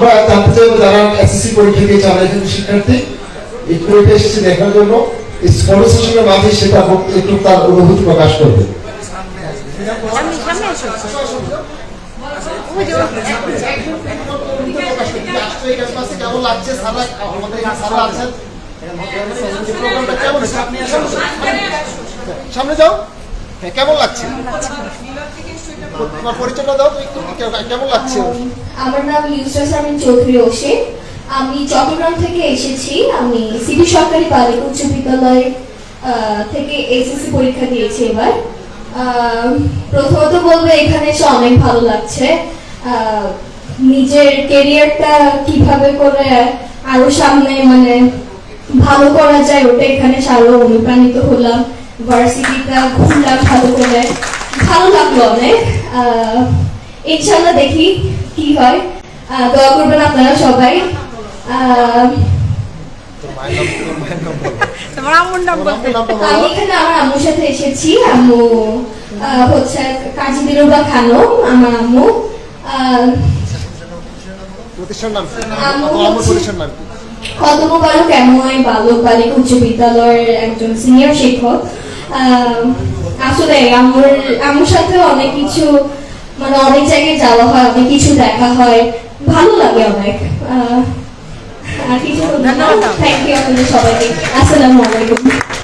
আমরা জানতে চাইব যারা এসএসসি পরীক্ষা দিয়েছে আমরা এখানে শিক্ষার্থী। এই পরীক্ষা এসেছে দেখার জন্য। এই কনভারসেশনের মাঝে সেটা একটু তার অনুভূতি প্রকাশ করবে। সামনে যাও। হ্যাঁ কেমন লাগছে? পরিচয়টা দাও কেমন লাগছে? আমার নাম ইউসরা সামিন চৌধুরী ওসে। আমি চট্টগ্রাম থেকে এসেছি। আমি সিবি সরকারি বালিকা উচ্চ বিদ্যালয় থেকে এসএসসি পরীক্ষা দিয়েছি এবার। প্রথমত বলব, এখানে এসে অনেক ভালো লাগছে। নিজের কেরিয়ারটা কীভাবে করে আরও সামনে মানে ভালো করা যায়, ওটা এখানে আরও অনুপ্রাণিত হলাম। ভার্সিটিটা ঘুরলাম ভালো করে ভালো লাগল অনেক। ইনশাল্লাহ দেখি কি হয়। দোয়া করবেন আপনারা সবাই। আমি এখানে আমার আম্মুর সাথে এসেছি। আম্মু হচ্ছে কাজী খানম আমার আম্মু। প্রতিষ্ঠান নাম প্রতিষ্ঠান নাম কত মুবারক এমআই বালক বালিকা উচ্চ বিদ্যালয়ের একজন সিনিয়র শিক্ষক। আসলে আমার আমার সাথে অনেক কিছু মানে অনেক জায়গায় যাওয়া হয় অনেক কিছু দেখা হয়। ভালো লাগে অনেক। আহ, আর কিছু। থ্যাংক ইউ আপনাদের সবাইকে। আসসালামু আলাইকুম।